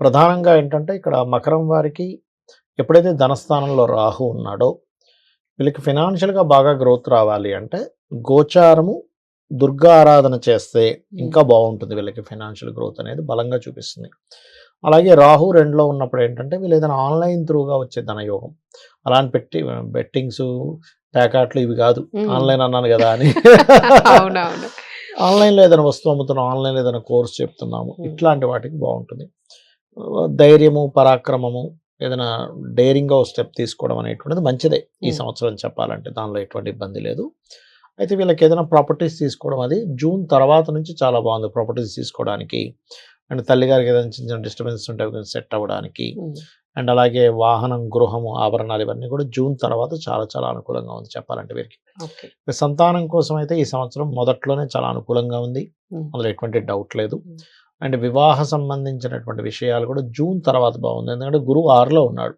ప్రధానంగా ఏంటంటే ఇక్కడ మకరం వారికి ఎప్పుడైతే ధనస్థానంలో రాహు ఉన్నాడో వీళ్ళకి ఫినాన్షియల్గా బాగా గ్రోత్ రావాలి అంటే గోచారము దుర్గా ఆరాధన చేస్తే ఇంకా బాగుంటుంది వీళ్ళకి ఫినాన్షియల్ గ్రోత్ అనేది బలంగా చూపిస్తుంది. అలాగే రాహు రెండులో ఉన్నప్పుడు ఏంటంటే వీళ్ళు ఏదైనా ఆన్లైన్ త్రూగా వచ్చే ధనయోగం. అలాంటి పెట్టి బెట్టింగ్స్ ప్యాకెట్లు ఇవి కాదు. ఆన్లైన్ అన్నాను కదా అని. ఆన్లైన్లో ఏదైనా వస్తువు అమ్ముతున్నాం ఆన్లైన్లో ఏదైనా కోర్స్ చెప్తున్నాము. ఇట్లాంటి వాటికి బాగుంటుంది. ధైర్యము పరాక్రమము ఏదైనా డేరింగ్గా ఒక స్టెప్ తీసుకోవడం అనేటువంటిది మంచిదే ఈ. సంవత్సరం చెప్పాలంటే. దానిలో ఎటువంటి ఇబ్బంది లేదు. అయితే వీళ్ళకి ఏదైనా ప్రాపర్టీస్ తీసుకోవడం అది జూన్ తర్వాత నుంచి చాలా బాగుంది ప్రాపర్టీస్ తీసుకోవడానికి. అండ్ తల్లిగారికి ఏదైనా చిన్న చిన్న డిస్టర్బెన్స్ ఉంటే సెట్ అవ్వడానికి. అండ్ అలాగే వాహనం గృహము ఆభరణాలు ఇవన్నీ కూడా జూన్ తర్వాత చాలా చాలా అనుకూలంగా ఉంది చెప్పాలంటే వీరికి. సంతానం కోసం అయితే ఈ సంవత్సరం మొదట్లోనే చాలా అనుకూలంగా ఉంది. అందులో ఎటువంటి డౌట్ లేదు. అండ్ వివాహ సంబంధించినటువంటి విషయాలు కూడా జూన్ తర్వాత బాగుంది. ఎందుకంటే గురువు ఆరులో ఉన్నాడు.